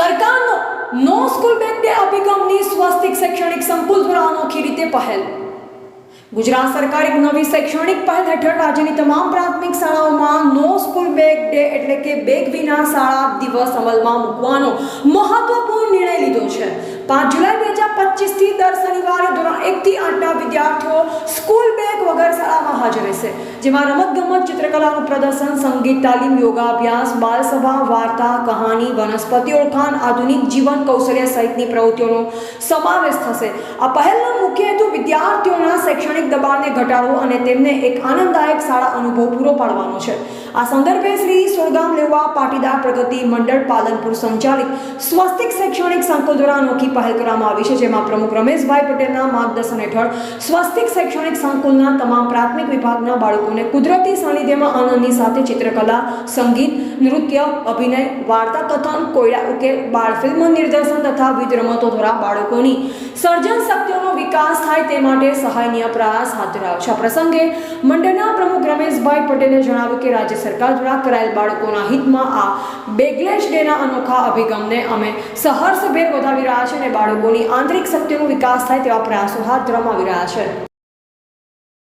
સરકારનો નો school bag day અભિગમની સ્વસ્તિક શૈક્ષણિક સંકુલ દ્વારા અનોખી રીતે પહેલ. ગુજરાત સરકાર એક નવી શૈક્ષણિક પહેલ હેઠળ રાજ્યની તમામ પ્રાથમિક શાળાઓમાં નો સ્કૂલ બેગ ડે એટલે કે બેગ વિના શાળા દિવસ અમલમાં મૂકવાનો મહત્વપૂર્ણ નિર્ણય લીધો છે. પાંચ જુલાઈ એકથી આઠના વિદ્યાર્થીઓ સ્કૂલ બેગ વગર શાળામાં હાજર રહેશે, જેમાં રમતગમત ચિત્રકલાનું પ્રદર્શન, સંગીત, તાલીમ, યોગાભ્યાસ, બાલસભા, વાર્તા, કહાની, વનસ્પતિ ઓળખાણ, આધુનિક જીવન કૌશલ્ય સહિતની પ્રવૃત્તિઓનો સમાવેશ થશે. આ પહેલનો મુખ્ય હેતુ વિદ્યાર્થીઓના શૈક્ષણિક દબાણને ઘટાડવો અને તેમને એક આનંદદાયક શાળા અનુભવ પૂરો પાડવાનો છે. આ સંદર્ભે શ્રી સુરગામ લેવા પાટીદાર પ્રગતિ મંડળ પાલનપુર સંચાલિત સ્વસ્તિક શૈક્ષણિક સંકુલ દ્વારા અનોખી પહેલ કરવામાં આવી છે, જેમાં પ્રમુખ રમેશભાઈ પટેલના માર્ગદર્શન હેઠળ સ્વસ્તિક શૈક્ષણિક સંકુલના તમામ પ્રાથમિક વિભાગના બાળકોને કુદરતી સાનિધ્યમાં આનંદની સાથે ચિત્રકલા, સંગીત, નૃત્ય, અભિનય, વાર્તા કથન, કોયડા ઉકેલ બાળ ફિલ્મ નિર્દેશન તથા વિવિધ રમતો દ્વારા બાળકોની સર્જન શક્તિઓનો વિકાસ થાય તે માટે સહાયનીય પ્રયાસ હાથ ધરાયો છે. આ પ્રસંગે મંડળના પ્રમુખ રમેશભાઈ પટેલે જણાવ્યું કે રાજ્ય સરકાર દ્વારા કરાયેલ બાળકોના હિતમાં આ બેગલેશ ડેના અનોખા અભિગમને અમે સહર્ષભેર વધાવી રહ્યા છે અને બાળકોની આંતરિક શક્તિનો વિકાસ થાય તેવા પ્રયાસો હાથ ધરવામાં આવી રહ્યા છે.